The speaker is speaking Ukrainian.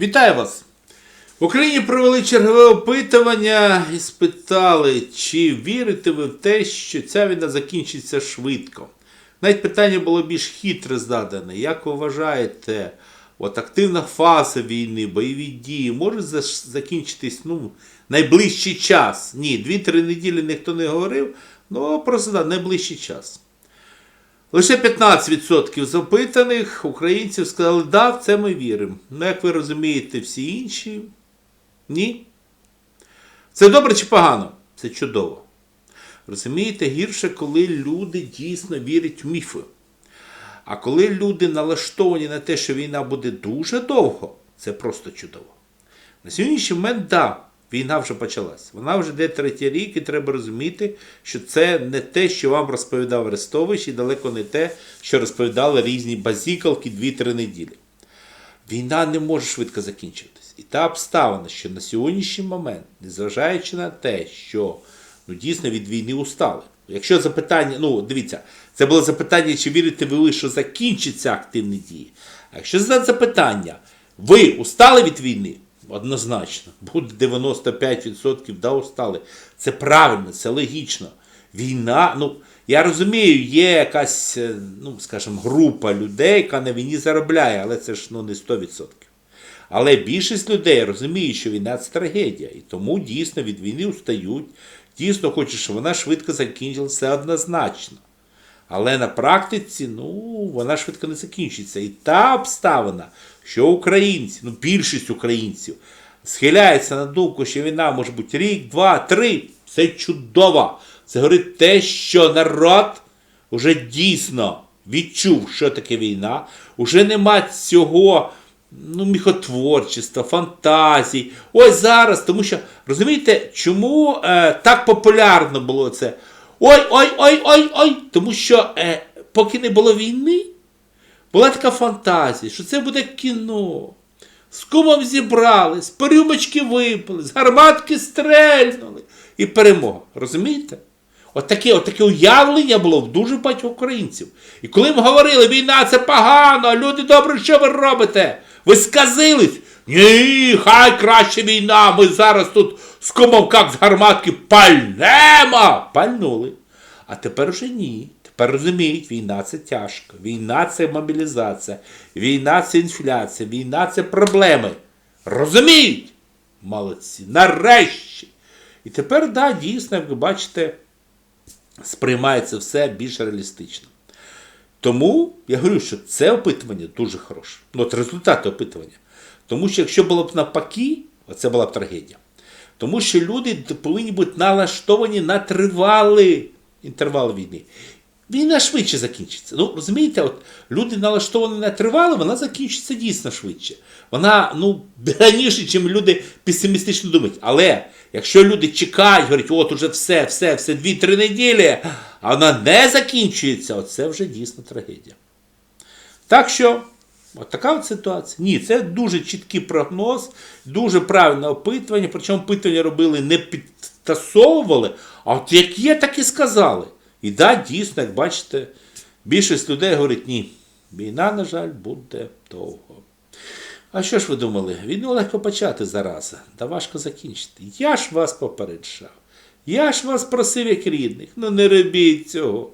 Вітаю вас! В Україні провели чергове опитування і спитали, чи вірите ви в те, що ця війна закінчиться швидко. Навіть питання було більш хитре задане. Як ви вважаєте, от активна фаза війни, бойові дії може за- закінчитись ну, найближчий час? Ні, 2-3 неділі ніхто не говорив, ну просто да, найближчий час. Лише 15% запитаних українців сказали, да, в це ми віримо. Ну, як ви розумієте, всі інші ні. Це добре чи погано? Це чудово. Розумієте, гірше, коли люди дійсно вірять в міфи. А коли люди налаштовані на те, що війна буде дуже довго, це просто чудово. На сьогоднішній момент, да, війна вже почалась. Вона вже йде третій рік, і треба розуміти, що це не те, що вам розповідав Арестович, і далеко не те, що розповідали різні базікалки 2-3 неділі. Війна не може швидко закінчитись. І та обставина, що на сьогоднішній момент, незважаючи на те, що ну, дійсно від війни устали. Якщо запитання, ну дивіться, це було запитання, чи вірите ви, що закінчаться активні дії. А якщо задати запитання, ви устали від війни? Однозначно, буде 95% да, устали. Це правильно, це логічно. Війна, ну я розумію, є якась, е, ну скажімо, група людей, яка на війні заробляє, але це ж ну, не 100%. Але більшість людей розуміє, що війна це трагедія, і тому дійсно від війни устають, дійсно хочуть, щоб вона швидко закінчилася, однозначно. Але на практиці, ну, вона швидко не закінчиться. І та обставина, що українці, ну більшість українців, схиляється на думку, що війна може бути рік, два, три, це чудово. Це говорить те, що народ вже дійсно відчув, що таке війна, уже нема цього ну, міхотворчества, фантазій. Ось зараз, тому що розумієте, чому е, так популярно було це? Ой, ой, ой, ой, ой. Тому що е, поки не було війни, була така фантазія, що це буде кіно. З кумом зібрались, по рюмочки випили, з гарматки стрельнули. І перемога. Розумієте? От таке, от таке уявлення було в дуже багатьох українців. І коли їм говорили, війна це погано, люди добре, що ви робите? Ви сказились? Ні, хай краще війна, ми зараз тут з кумом, як з гарматки, пальнемо! Пальнули. А тепер вже ні. Тепер розуміють, війна це тяжко, війна це мобілізація, війна це інфляція, війна це проблеми. Розуміють? Молодці, нарешті. І тепер, да, дійсно, як ви бачите, сприймається все більш реалістично. Тому я говорю, що це опитування дуже хороше. Ну, от результати опитування. Тому що якщо було б навпаки, це була б трагедія. Тому що люди повинні бути налаштовані на тривалий інтервал війни. Війна швидше закінчиться. Ну, розумієте, от люди налаштовані на тривале, вона закінчиться дійсно швидше. Вона ну, раніше, ніж люди песимістично думають. Але якщо люди чекають, говорять, от уже все, все, все, 2-3 неділі, а вона не закінчується, от це вже дійсно трагедія. Так що, от така от ситуація. Ні, це дуже чіткий прогноз, дуже правильне опитування. Причому опитування робили не підтасовували, а от як є, так і сказали. І да, дійсно, як бачите, більшість людей говорить, ні, війна, на жаль, буде довго. А що ж ви думали? Війну легко почати зараза, та важко закінчити. Я ж вас попереджав. Я ж вас просив як рідних. Ну не робіть цього.